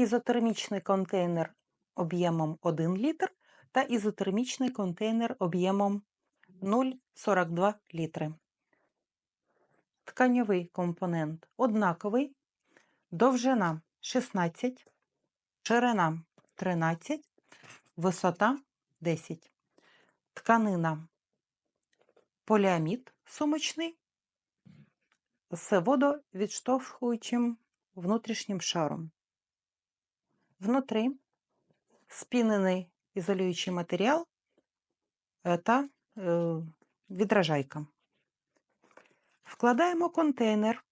ізотермічний контейнер об'ємом 1 літр та ізотермічний контейнер об'ємом 0,42 літри. Тканьовий компонент однаковий, довжина 16, ширина 13, висота 10. Тканина поліамід сумочний з водовідштовхуючим внутрішнім шаром. Внутрі спінений ізолюючий матеріал та е, відражайка. Вкладаємо контейнер.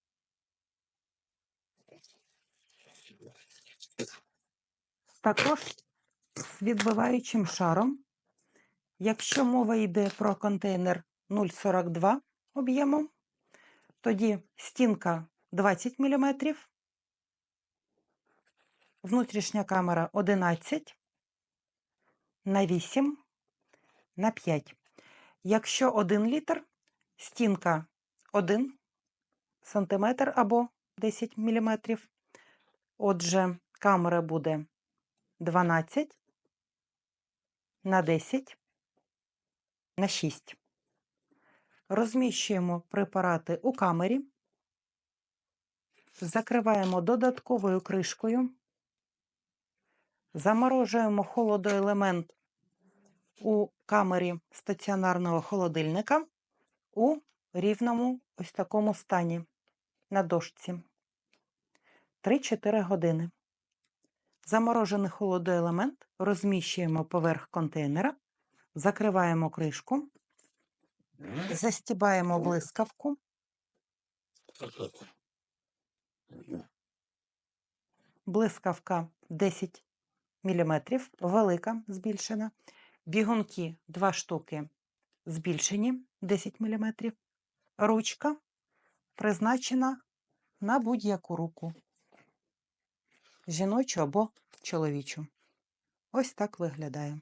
Також з відбиваючим шаром. Якщо мова йде про контейнер 0,42 об'ємом, тоді стінка 20 мм, внутрішня камера 11 на 8 на 5. Якщо 1 літр, стінка 1 см або 10 мм. Отже, камера буде 12 на 10 на 6. Розміщуємо препарати у камері, закриваємо додатковою кришкою, заморожуємо холодоелемент у камері стаціонарного холодильника у рівному ось такому стані на дошці 3-4 години. Заморожений холодоелемент розміщуємо поверх контейнера, закриваємо кришку, застібаємо блискавку, блискавка 10 мм, велика збільшена, бігунки 2 штуки збільшені 10 мм, ручка призначена на будь-яку руку жіночу або чоловічу. Ось так виглядає.